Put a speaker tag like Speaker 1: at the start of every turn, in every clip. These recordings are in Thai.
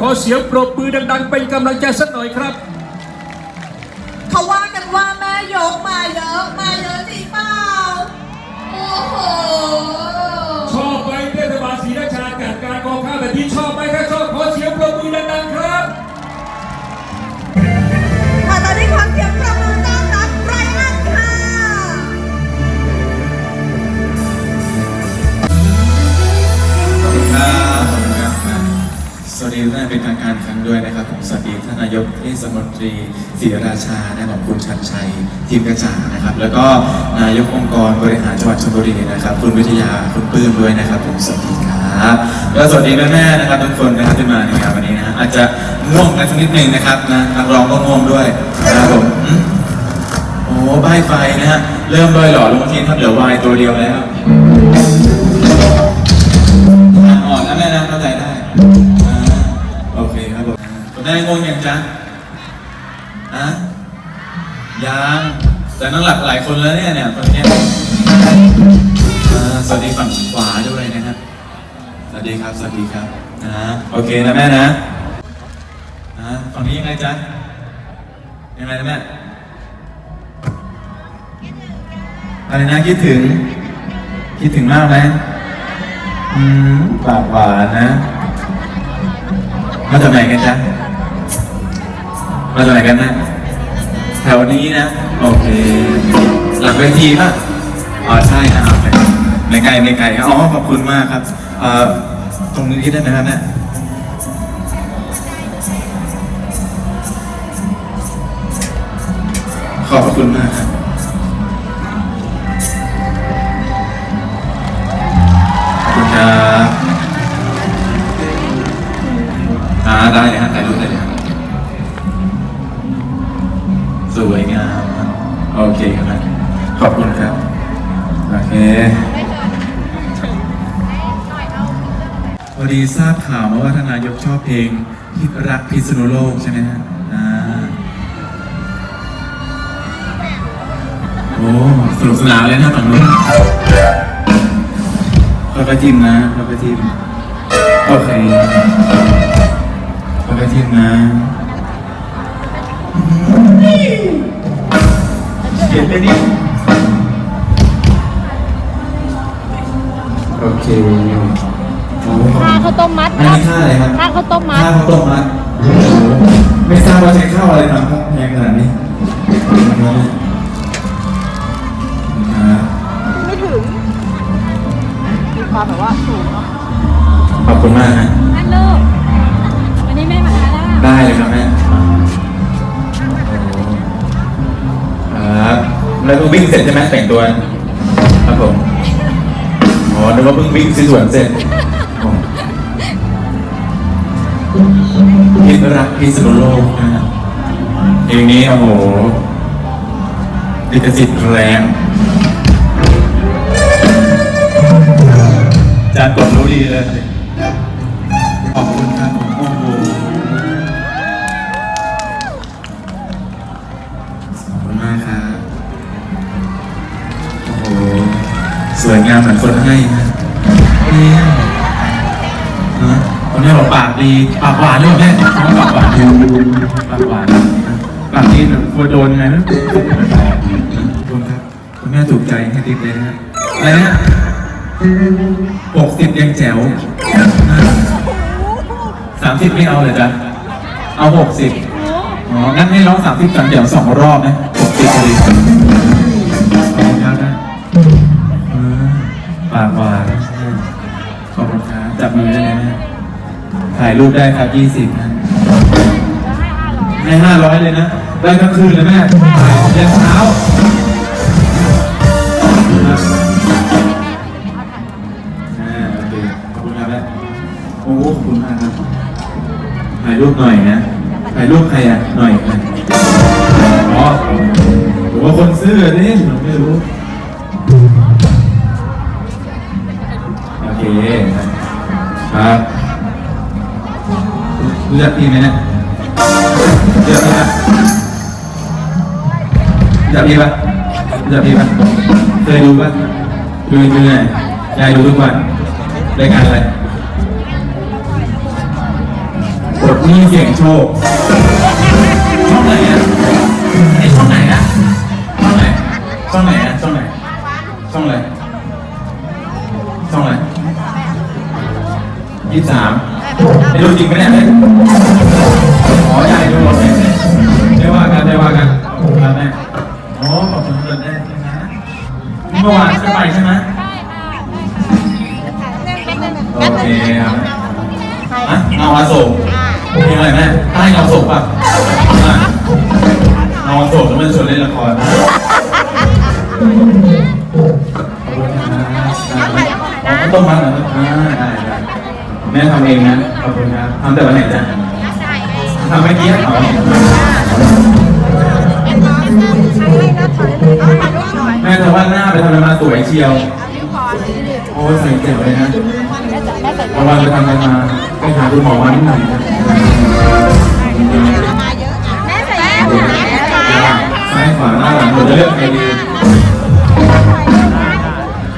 Speaker 1: ขอเสียงปรบมือดัง ๆ เป็นกำลังใจสักหน่อยครับ
Speaker 2: เขาว่ากันว่าแม่ยกมาเยอะ มาเยอะจริงเปล่า โอ้โห
Speaker 1: เป็
Speaker 2: น
Speaker 3: ทางการครั้งด้วยนะครับผมสวัสดีท่านนายกเทศมนตรีศรีราชานะของคุณชัดชัยทีมกระจ่างนะครับ แล้วก็นายกองค์กรบริหารจังหวัดชลบุรีนะครับ คุณวิทยาคุณปื้มด้วยนะครับผมสวัสดีครับแล้วสวัสดีแม่ๆนะครับทุกคนนะครับที่มาในงานวันนี้นะอาจจะง่วงกันสักนิดหนึ่งนะครับนะนักร้องก็ง่วงด้วยนะครับผมอืมโอ้ป้ายไฟนะฮะเริ่มเลยหล่อลงทีครับเหลือวายตัวเดียวแล้วอ่านอ่อนนะแม่นะเข้าใจได้ คุณแม่งงยังจ๊ะอะยังแต่นั่งหลักหลายคนแล้วเนี่ยเนี่ยตอนนี้สวัสดีฝั่งขวาด้วยนะครับสวัสดีครับ สวัสดีครับนะโอเคนะแม่นะนะฝั่งนี้ยังไงจ๊ะยังไงนะแม่อะไรนะคิดถึง คิดถึงมากไหมอืมปากหวานนะมาจากไหนกันจ๊ะ มาจากไหนกันนะแถวนี้นะ โอเค หลังเวทีป่ะอ๋อใช่นะไม่ไกลไม่ไกลครับอ๋อขอบคุณมากครับเอ่อตรงนี้ได้ไหมครับเนี่ยขอบคุณมากครับขอบคุณครับอ่าได้เลยฮะถ่ วยงามครับโอเคครับ ขอบคุณครับ โอเคพอดีทราบข่าวมาว่าท่านนายกชอบเพลงพิรักพิษณุโลกใช่ไหมฮะอ่าโอ้สนุกสนานเลยนะฝั่งนู้นค่อยๆจิ้มนะค่อยๆจิ้มโอเคค่อยๆจิ้มนะ ขียนไปดิโอเคโอ้
Speaker 4: ค่าข้าวต้มมัด
Speaker 3: อัน
Speaker 4: ครั
Speaker 3: นี้ค่าอะไรครับ
Speaker 4: ค่าข้าวต้มมัด
Speaker 3: ค่าข้าวต้มมัดโอ้โหไม่ทราบว่าใช้ข้าวอะไรทำครับแพงขนาดนี้ครับ
Speaker 4: ไม่ถึงมีความแบบว่าสูงเนาะ
Speaker 3: ขอบคุณมากนะ
Speaker 4: อันเลิกวันนี้แม่มาแล้ว
Speaker 3: ได้เลยครับแม่ แล้วก็วิ่งเสร็จใช่ไหมแต่งตัวครับผมอ๋อนึกว่าเพิ่งวิ่งซื้อสวนเสร็จพิษรักพิษณุโลกนะเพลงนี้โอ้โหดิจิสิทธิ์แรงจานกดรู้ดีเลย วยงามเหมือนคนให้นะเนี่ยนะคนนี้บอกปากดีปากหวานด้วยแม่น้องปากหวานปากหวานปากดีแบบกลัวโดนไงนะขอบคุณครับคุณแม่ถูกใจให้ติ๊บเลยนะฮะอะไรนะหกสิบยังแจ๋วสามสิบไม่เอาเลยจ้ะเอาหกสิบอ๋อ งั้นให้ร้องสามสิบกันเดี๋ยวสองรอบนะหกสิบพอดี ปากหวานขอบคุณครับจับมือได้เลยนะถ่ายรูปได้ครับยี่สิบนะให้ห้าร้อยเลยนะ ได้ทั้งคืนเลยแม่ยันเช้าโอเคขอบคุณครับแม่โอ้ขอบคุณมากครับถ่ายรูปหน่อยนะถ่ายรูปใครอะ หน่อยนะอ๋อผมว่าคนซื้อนี่ผมไม่รู้ คครับรู้จักพี่ไหมเนี่ยรู้จักพี่ปะรู้จักพี่ปะรู้จักพี่ปะเคยดูปะดูดูไงยายดูทุกวันรายการอะไรโปรนี่เสียงโชค บสามไม่รู้จริงไหมเนี่ยอ๋อใหญ่ดูหมดเลยได้ว่ากันได้ว่ากันขอบคุณครับแม่อ๋อขอบคุณเกินได้นะนี่เมื่อวานขึ้นไปใช่ไหมโอเคครับอะเอาอาโศกเพลงอะไรแม่ใต้เงาโศกป่ะอะเอาอาโศกแล้วมันชวนเล่นละครขอบคุณครับต้มมาเหรออ่าได้ได้ แม่ทำเองนะ ขอบคุณครับทำแต่วันไหนจ๊ะทำเมื่อกี้เหรอแม่ทำว่าหน้าไปทำอะไรมาสวยเชียว โอ้ใส่เจ็บเลยนะระวังไปทำอะไรมาไปหาคุณหมอมานิดหน่อยนะซ้ายขวาหน้าหลังหนูจะเลือกใครดี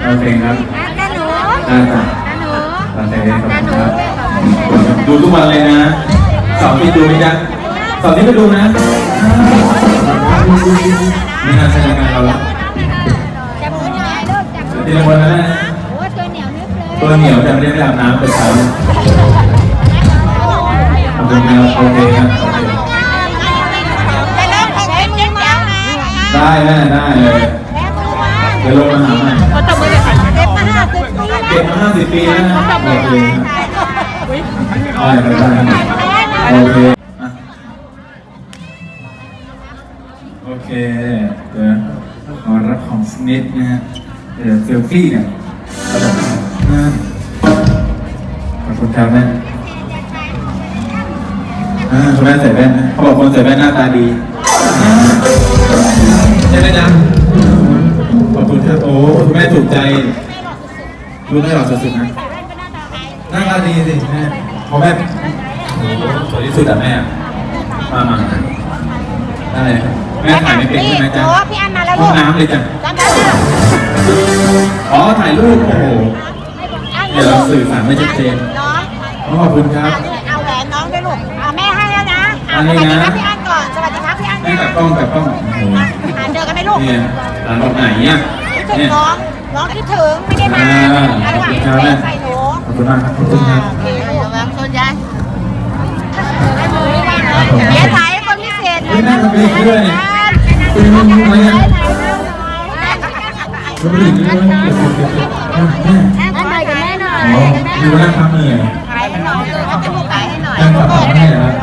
Speaker 3: โอเคครับได้จ้ะ โอเคขอบคุณครับดูทุกวันเลยนะสาร์ที่ดูไหมจ๊ะสาร์ที่ไปดูนะไม่น่าใช่รายการเราละเดี๋ยววันนั้นนะตัวเหนียวแต่ไม่ได้ไปอาบน้ำแต่เช้าขอบคุณครับโอเคครับโอเคได้แม่ได้เลยเดี๋ยวลงมาหาใหม่เก็บมาห้าสิบปี แล้วนะโอเคครับได้ครับได้ครับโอเคอะโอเคเดี๋ยวขอรับของสกนิดนะฮะเดี๋ยวเซลฟี่กันครับผมอ่าขอบคุณครับแม่อ่าคุณแม่ใส่แว่นนะเขาบอกคนใส่แว่นหน้าตาดีอ่าใช่ไหมจ๊ะขอบคุณครับโอ้คุณแม่ถูกใจ รู้ได้หรอสุดๆนะหน้าตาดีสิแม่เพราะแม่โอ้โหสวยที่สุดอะแม่มามาได้ครับแม่ถ่ายไม่เป็นใช่ไหมจ๊ะ
Speaker 5: โอ้พี่อันมาแล้ว
Speaker 3: ห้
Speaker 5: ลู
Speaker 3: อง
Speaker 5: ก
Speaker 3: น้ำเลยจ้ะ
Speaker 5: จำได้แล้ว
Speaker 3: อ๋อถ่ายรูปโอ้โห
Speaker 5: อัน
Speaker 3: เดี๋ยวเราสื่อสารไม่ชัดเจน
Speaker 5: น้อง
Speaker 3: อ๋อขอบคุณครับ
Speaker 5: เอาแหวนน้องด้วยลูกเอาแม่ให้แล้วนะเอา
Speaker 3: อัน
Speaker 5: ส
Speaker 3: นี้
Speaker 5: วัส
Speaker 3: นะ
Speaker 5: ดีครับพี่อันก่อนสวัสดีครับพี่อัน
Speaker 3: ให้กับกล้องกับกล้องโอ้โห
Speaker 5: อ่าเจอกันไหมลูก
Speaker 3: เนี่ยร้านบอกไหนเนี่ย
Speaker 5: คิดถึง
Speaker 3: เนี่ย
Speaker 5: น้อง น้องคิดถึงไม่ได้มา
Speaker 3: อ่า
Speaker 5: ระหว่าง
Speaker 3: ขอบคุณครับ
Speaker 5: ใส่หนู
Speaker 3: ขอบคุณมากครับขอบคุณครับ
Speaker 5: โอเคลูกระวังชนยันเดี๋ยวถ่ายให้คนพิเศษ
Speaker 3: เฮ้ยแม่ทำไปอีกด้วยเนี่ยคุณทำอะไรเนี่ยคุณไปอีกด้วยเนี่ยอะแม่
Speaker 5: อันไหนกับแม่หน่อย
Speaker 3: อ๋ออยู่นั่งพักเหนื่อย
Speaker 5: ถ่ายให้น้องเลยเอาจมูกถ่ายให้หน่อย
Speaker 3: นั่งกลับมาให้เหรอครับ
Speaker 5: ไม่เป็นแบบ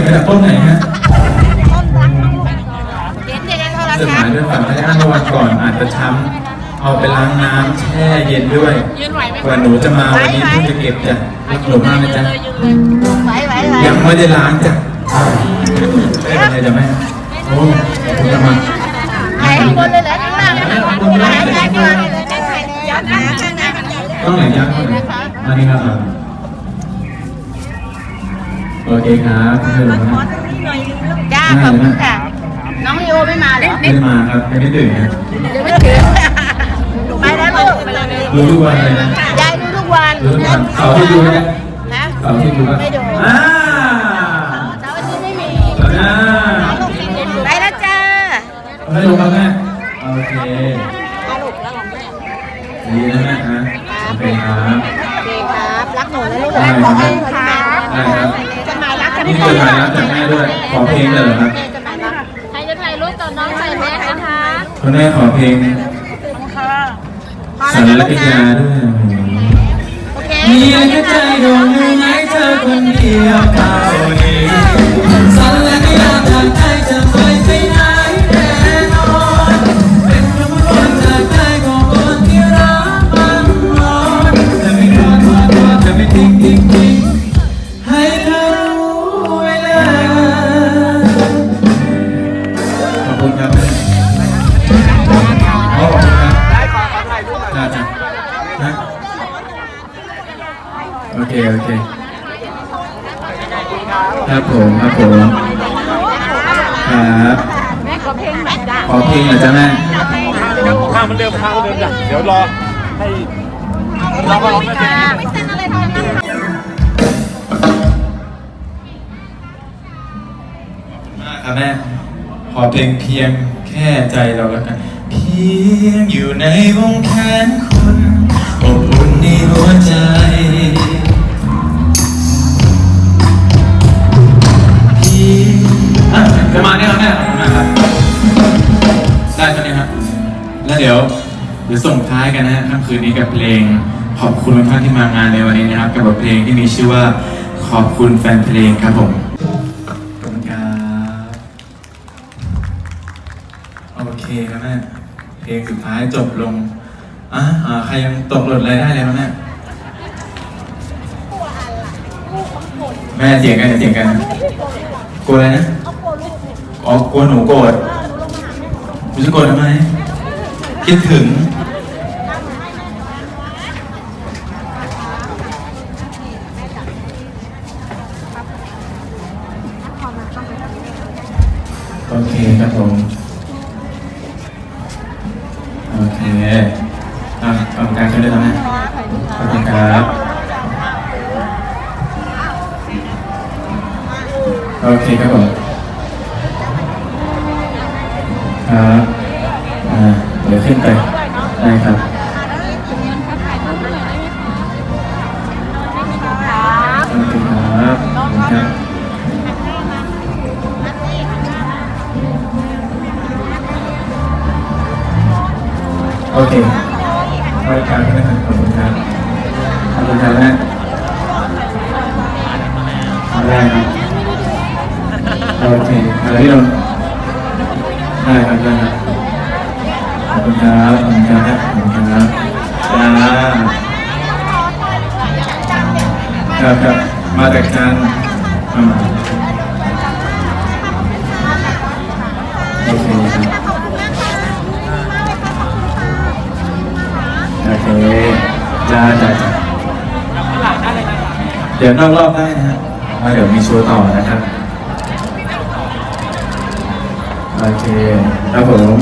Speaker 3: บว่าเก็บมาจากต้นไหนฮะ
Speaker 5: เห็นในโทร
Speaker 3: จดห
Speaker 5: ทั
Speaker 3: มา
Speaker 5: ศ
Speaker 3: ย
Speaker 5: น์
Speaker 3: ด้วยฝากให้อ้างวันก่อนอาจจะช้ำเอาไปล้างน้ำแช่เย็นด้วยกว่าหนูจะมาวันนี้เพิ่งจะเก็บจ้ะรักหนูมากนะจ๊ะ
Speaker 5: ไหวไหวไหว
Speaker 3: ยังไม่ได้ล้างจ้ะไม่เป็นไรจ้ะแม่โอ้ โอเคครับเชิญเลยนะ
Speaker 5: จ้าขอบคุณค่ะ น้องโยไม่มาเหรอ
Speaker 3: ไม่ได้มาครับยังไม่ตื่นนะ
Speaker 5: เดี๋ยวไม่ถึงไปแล้วลูก
Speaker 3: ดูทุกวันเลยนะ
Speaker 5: ยายดูทุกวัน
Speaker 3: ดูทุกวันเสาร์ที่ดูไหมเนี่ย
Speaker 5: นะ
Speaker 3: เสาร์ที่ดูป่ะ
Speaker 5: ไม่ดู
Speaker 3: อ่า
Speaker 5: เสาร์อาทิตย์ไม่มี
Speaker 3: ต่อหน้า
Speaker 5: ไปแล้วจ้า
Speaker 3: ให้ลงมาแม่โอเค
Speaker 5: เอาลูกแล้วของแม่
Speaker 3: ดีนะแม่ฮะโอเคครับ
Speaker 5: โอเคครับ รักหนูนะลูก
Speaker 3: ได้
Speaker 5: ข
Speaker 3: ครั
Speaker 5: อบให้ค่ะ
Speaker 3: ได้ครับ นี่
Speaker 5: ไม่
Speaker 3: จดหมายรับจากแม่ด้วย ขอเพลงเลยเหรอครับ
Speaker 5: จะหมายรัก
Speaker 6: ใครจะถ่ายรูปตอนน้องใส่แมสนะคะ
Speaker 3: คุณแม่ขอเพลง
Speaker 5: พอ
Speaker 3: สา
Speaker 5: แล้ว
Speaker 3: ร
Speaker 5: นะลูก
Speaker 3: กิจ
Speaker 5: นะ
Speaker 3: ยาด้วย
Speaker 5: โอเค
Speaker 3: มีอะไรใจดวงหนึ่งให้เธอคนเดียวเท่า โอเคโอเค ครับผมครับผมครับ
Speaker 5: แม่ขอเพลงหน่อยจ้า
Speaker 3: ขอเพลงหน่อยจ้ะแม่
Speaker 5: ขอา
Speaker 7: งมันเดิมทางมันเดิมจ้ะเดี๋ยวรอให้รอก็รอแม่เจน
Speaker 5: ไม่เซ็นอะไรทั้งนั้น
Speaker 3: มาครับแม่ขอเพลงเพียงแค่ใจเราแล้วกัน เพียงอยู่ในวงแขนคุณอบอุ่นในหัวใจ ประมาณนี้ครับแม่ขอบคุณมากครับ ได้ตอนนี้ครับ แล้วเดี๋ยวเดี๋ยวส่งท้ายกันนะฮะค่ำคืนนี้กับเพลง ขอบคุณทุกท่านที่มางานในวันนี้นะครับ กับบทเพลงที่มีชื่อว่าขอบคุณแฟนเพลงครับผมขอบคุณครับโอเคครับแม่เพลงสุดท้ายจบลงอะอ่าใครยังตกหล่นอะไรได้เลยครับแม่แม่เสียงกันเสียงกันกลัวอะไรนะ อ๋อกลัวหนูโกรธหนูจะโกรธทำไมคิดถึง โอเคครับผม โอเคอะกรรมการช่วยด้วยนะขอบคุณครับ โอเคครับผม ครับอ่าเดี๋ยวขึ้นไปได้ครับโอเคครับขอบคุณครับโอเคบริการนะครับขอบคุณครับขอบคุณครับแม่ได้ครับโอเคอะไรที่เรา ได้ครับได้ครับขอบคุณครับขอบคุณครับขอบคุณครับจ้าครับครับมาจากจันทร์อ่าโอเคครับโอเคจ้าจ้าจ้าเดี๋ยวนอกรอบได้นะฮะเดี๋ยวมีโชว์ต่อนะครับ โอเคครับผม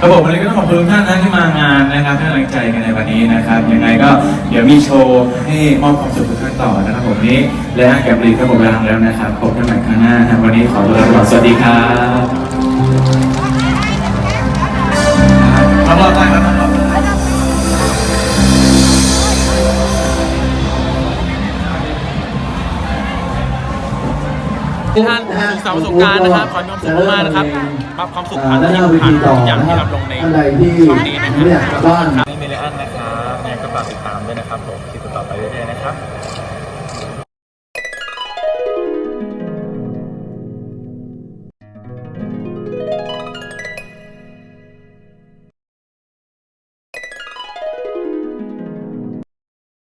Speaker 3: รับผมวันนี้ก็ต้องขอบคุณทุกท่านนะที่มางานนะครับให้กำลังใจกันในวันนี้นะครับยังไงก็เดี๋ยวมีโชว์ให้มอบความสุขทุกท่านต่อนะครับผมนี้และแกบรีก็หมดเวลาแล้วนะครับพบกันใหม่ครั้งหน้าวันนี้ขอตัวลาไปก่อนสวัสดีครับ
Speaker 7: ทุกท่านสุขสันต์สงกรารนะครับขอให้มีความสุขมากๆนะครับรับความสุขผ่านที่ผ่านทุกอย่างที่รับลงใน
Speaker 8: ท่านใดที่
Speaker 7: ช่องนี้นะค
Speaker 8: ไม่อยากกลับบ้าน
Speaker 7: รับนี่มีเลอันนะครับยังไงก็ฝากติดตามด้วยนะครับผม